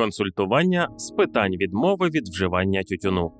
Консультування з питань відмови від вживання тютюну.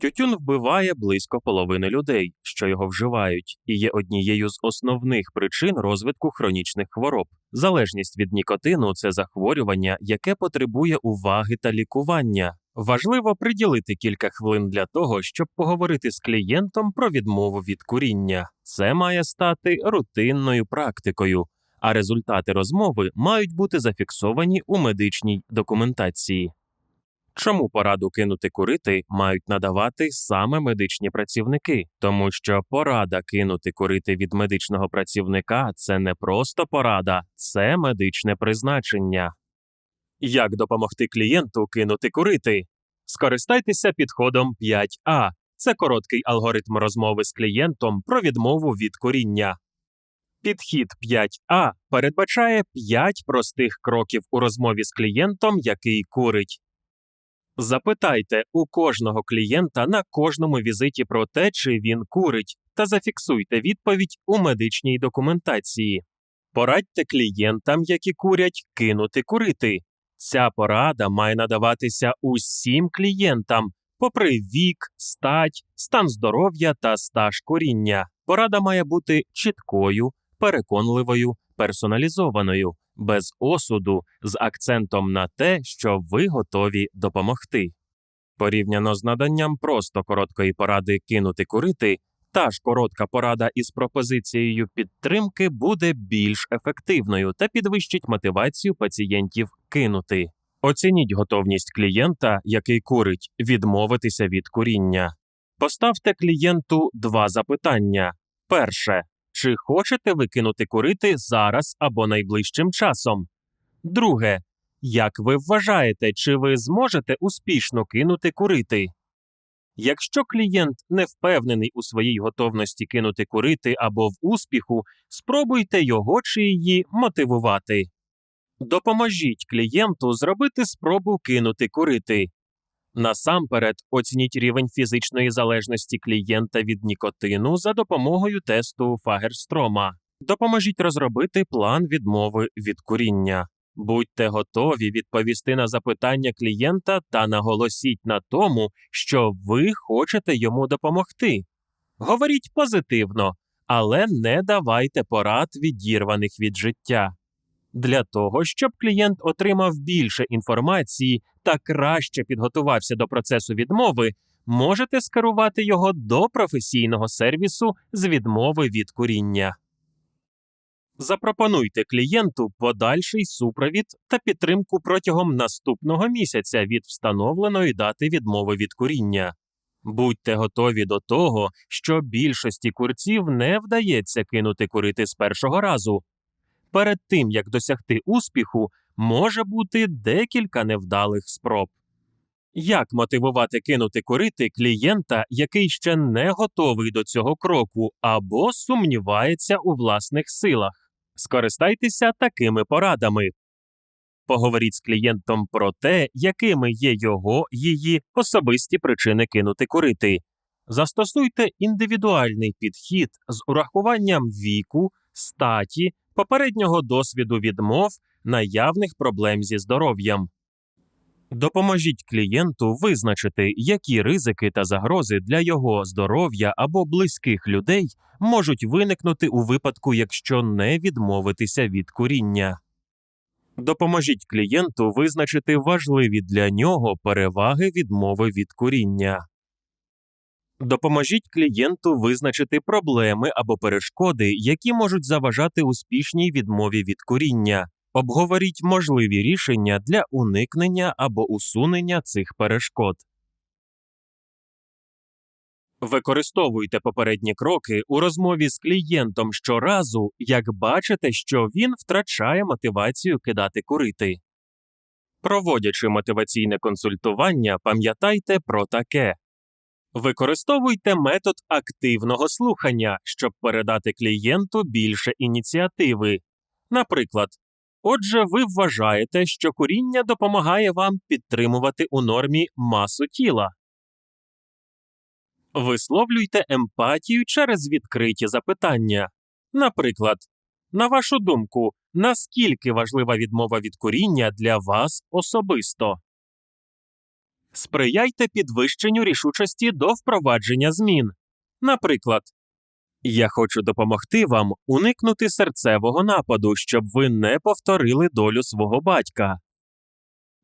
Тютюн вбиває близько половини людей, що його вживають, і є однією з основних причин розвитку хронічних хвороб. Залежність від нікотину це захворювання, яке потребує уваги та лікування. Важливо приділити кілька хвилин для того, щоб поговорити з клієнтом про відмову від куріння. Це має стати рутинною практикою, а результати розмови мають бути зафіксовані у медичній документації. Чому пораду кинути курити мають надавати саме медичні працівники, тому що порада кинути курити від медичного працівника це не просто порада, це медичне призначення. Як допомогти клієнту кинути курити? Скористайтеся підходом 5А. Це короткий алгоритм розмови з клієнтом про відмову від куріння. Підхід 5А передбачає 5 простих кроків у розмові з клієнтом, який курить. Запитайте у кожного клієнта на кожному візиті про те, чи він курить, та зафіксуйте відповідь у медичній документації. Порадьте клієнтам, які курять, кинути курити. Ця порада має надаватися усім клієнтам, попри вік, стать, стан здоров'я та стаж куріння. Порада має бути чіткою, переконливою, персоналізованою, без осуду, з акцентом на те, що ви готові допомогти. Порівняно з наданням просто короткої поради кинути курити, та ж коротка порада із пропозицією підтримки буде більш ефективною та підвищить мотивацію пацієнтів кинути. Оцініть готовність клієнта, який курить, відмовитися від куріння. Поставте клієнту два запитання. Перше. Чи хочете ви кинути курити зараз або найближчим часом? Друге. Як ви вважаєте, чи ви зможете успішно кинути курити? Якщо клієнт не впевнений у своїй готовності кинути курити або в успіху, спробуйте його чи її мотивувати. Допоможіть клієнту зробити спробу кинути курити. Насамперед оцініть рівень фізичної залежності клієнта від нікотину за допомогою тесту Фагерстрома. Допоможіть розробити план відмови від куріння. Будьте готові відповісти на запитання клієнта та наголосіть на тому, що ви хочете йому допомогти. Говоріть позитивно, але не давайте порад відірваних від життя. Для того, щоб клієнт отримав більше інформації та краще підготувався до процесу відмови, можете скерувати його до професійного сервісу з відмови від куріння. Запропонуйте клієнту подальший супровід та підтримку протягом наступного місяця від встановленої дати відмови від куріння. Будьте готові до того, що більшості курців не вдається кинути курити з першого разу. Перед тим як досягти успіху, може бути декілька невдалих спроб. Як мотивувати кинути курити клієнта, який ще не готовий до цього кроку або сумнівається у власних силах? Скористайтеся такими порадами. Поговоріть з клієнтом про те, якими є його її особисті причини кинути курити. Застосуйте індивідуальний підхід з урахуванням віку, статі, попереднього досвіду відмов, наявних проблем зі здоров'ям. Допоможіть клієнту визначити, які ризики та загрози для його здоров'я або близьких людей можуть виникнути у випадку, якщо не відмовитися від куріння. Допоможіть клієнту визначити важливі для нього переваги відмови від куріння. Допоможіть клієнту визначити проблеми або перешкоди, які можуть заважати успішній відмові від куріння. Обговоріть можливі рішення для уникнення або усунення цих перешкод. Використовуйте попередні кроки у розмові з клієнтом щоразу, як бачите, що він втрачає мотивацію кидати курити. Проводячи мотиваційне консультування, пам'ятайте про таке. Використовуйте метод активного слухання, щоб передати клієнту більше ініціативи. Наприклад, отже, ви вважаєте, що куріння допомагає вам підтримувати у нормі масу тіла. Висловлюйте емпатію через відкриті запитання. Наприклад, на вашу думку, наскільки важлива відмова від куріння для вас особисто. Сприяйте підвищенню рішучості до впровадження змін. Наприклад, я хочу допомогти вам уникнути серцевого нападу, щоб ви не повторили долю свого батька.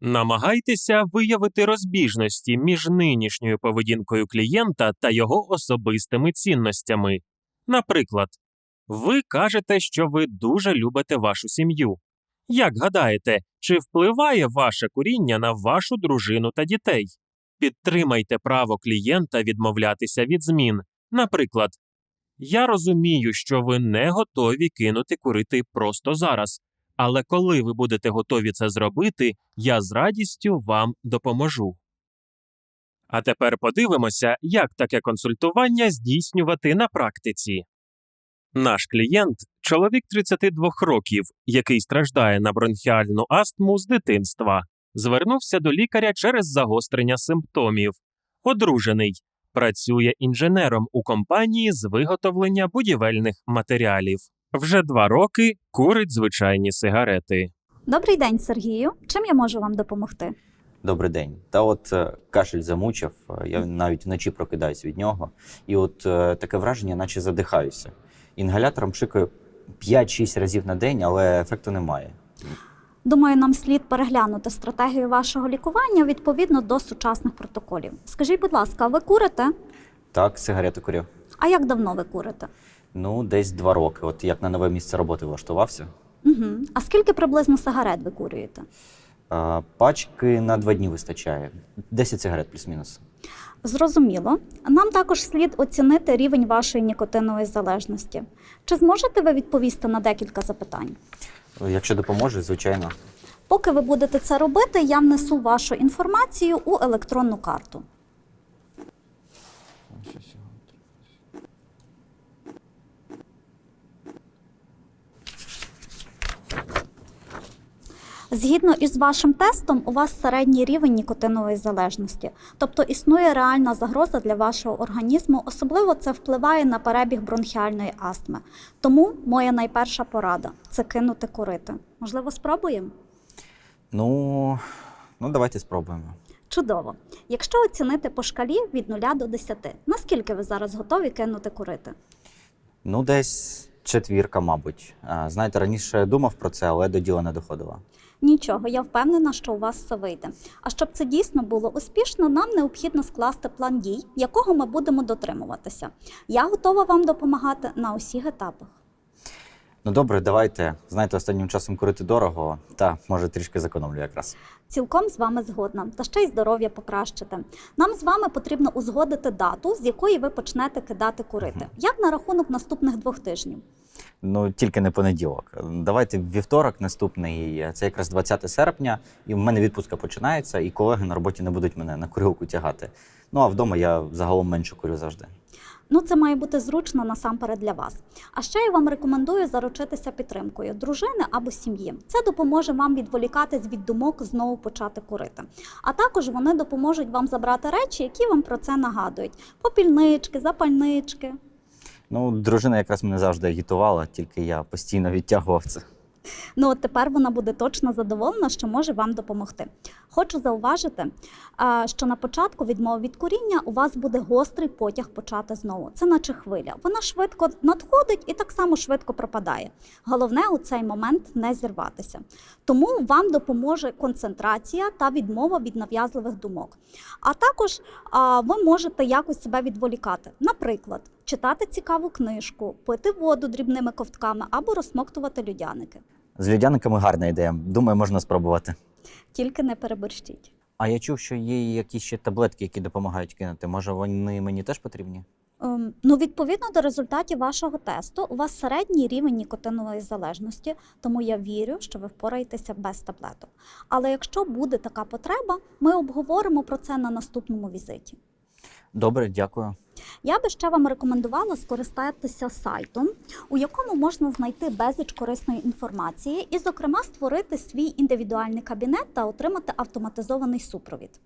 Намагайтеся виявити розбіжності між нинішньою поведінкою клієнта та його особистими цінностями. Наприклад, ви кажете, що ви дуже любите вашу сім'ю. Як гадаєте, чи впливає ваше куріння на вашу дружину та дітей? Підтримайте право клієнта відмовлятися від змін. Наприклад, я розумію, що ви не готові кинути курити просто зараз, але коли ви будете готові це зробити, я з радістю вам допоможу. А тепер подивимося, як таке консультування здійснювати на практиці. Наш клієнт чоловік 32 років, який страждає на бронхіальну астму з дитинства, звернувся до лікаря через загострення симптомів. Одружений, працює інженером у компанії з виготовлення будівельних матеріалів. Вже два роки курить звичайні сигарети. Добрий день, Сергію. Чим я можу вам допомогти? Добрий день. Та от е, кашель замучив, е, я навіть вночі прокидаюсь від нього. І от е, таке враження, наче задихаюся. Інгалятором пшикаю 5-6 разів на день, але ефекту немає. Думаю, нам слід переглянути стратегію вашого лікування відповідно до сучасних протоколів. Скажіть, будь ласка, ви курите? Так, сигарети курю. А як давно ви курите? Ну, десь два роки. От як на нове місце роботи влаштувався. Угу. А скільки приблизно сигарет ви курюєте? А, пачки на два дні вистачає. 10 сигарет плюс-мінус. Зрозуміло. Нам також слід оцінити рівень вашої нікотинової залежності. Чи зможете ви відповісти на декілька запитань? Якщо допоможе, звичайно. Поки ви будете це робити, я внесу вашу інформацію у електронну карту. Згідно із вашим тестом, у вас середній рівень нікотинової залежності, тобто існує реальна загроза для вашого організму, особливо це впливає на перебіг бронхіальної астми. Тому моя найперша порада це кинути курити. Можливо, спробуємо? Ну, ну давайте спробуємо. Чудово. Якщо оцінити по шкалі від 0 до 10, наскільки ви зараз готові кинути курити? Ну, десь четвірка, мабуть. Знаєте, раніше думав про це, але до діла не доходило. Нічого, я впевнена, що у вас це вийде. А щоб це дійсно було успішно, нам необхідно скласти план дій, якого ми будемо дотримуватися. Я готова вам допомагати на усіх етапах. Ну добре, давайте. Знаєте, останнім часом курити дорого, та може трішки зекономлю якраз. Цілком з вами згодна, та ще й здоров'я покращити. Нам з вами потрібно узгодити дату, з якої ви почнете кидати курити. Мгм. Як на рахунок наступних двох тижнів? Ну тільки не понеділок. Давайте вівторок наступний, це якраз 20 серпня, і в мене відпустка починається, і колеги на роботі не будуть мене на курилку тягати. Ну а вдома я загалом менше курю завжди. Ну, це має бути зручно насамперед для вас. А ще я вам рекомендую заручитися підтримкою дружини або сім'ї. Це допоможе вам відволікатись від думок знову почати курити. А також вони допоможуть вам забрати речі, які вам про це нагадують: попільнички, запальнички. Ну, дружина якраз мене завжди агітувала, тільки я постійно відтягував це. Ну от тепер вона буде точно задоволена, що може вам допомогти. Хочу зауважити, що на початку відмови від куріння у вас буде гострий потяг почати знову. Це наче хвиля. Вона швидко надходить і так само швидко пропадає. Головне у цей момент не зірватися. Тому вам допоможе концентрація та відмова від нав'язливих думок. А також ви можете якось себе відволікати. Наприклад, читати цікаву книжку, пити воду дрібними ковтками або розсмоктувати людяники. З людяниками гарна ідея. Думаю, можна спробувати. Тільки не переборщіть. А я чув, що є якісь ще таблетки, які допомагають кинути. Може, вони мені теж потрібні? Ем, ну, відповідно до результатів вашого тесту, у вас середній рівень нікотинової залежності, тому я вірю, що ви впораєтеся без таблеток. Але якщо буде така потреба, ми обговоримо про це на наступному візиті. Добре, дякую. Я би ще вам рекомендувала скористатися сайтом, у якому можна знайти безліч корисної інформації, і, зокрема, створити свій індивідуальний кабінет та отримати автоматизований супровід.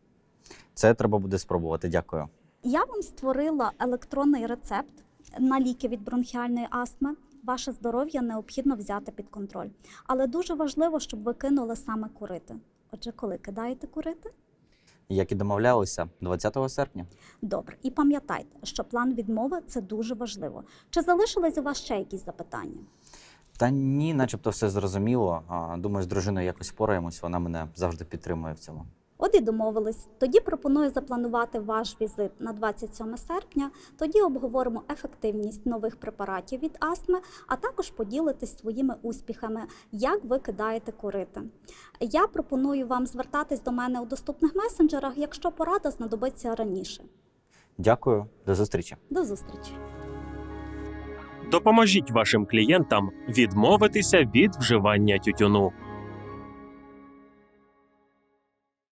Це треба буде спробувати. Дякую. Я вам створила електронний рецепт на ліки від бронхіальної астми. ваше здоров'я необхідно взяти під контроль. Але дуже важливо, щоб ви кинули саме курити. Отже, коли кидаєте курити? Як і домовлялися, 20 серпня. Добре, і пам'ятайте, що план відмови це дуже важливо. Чи залишились у вас ще якісь запитання? Та ні, начебто все зрозуміло. Думаю, з дружиною якось впораємось, вона мене завжди підтримує в цьому. От і домовились. Тоді пропоную запланувати ваш візит на 27 серпня. Тоді обговоримо ефективність нових препаратів від астми, а також поділитись своїми успіхами, як ви кидаєте курити. Я пропоную вам звертатись до мене у доступних месенджерах, якщо порада знадобиться раніше. Дякую, до зустрічі. До зустрічі! Допоможіть вашим клієнтам відмовитися від вживання тютюну.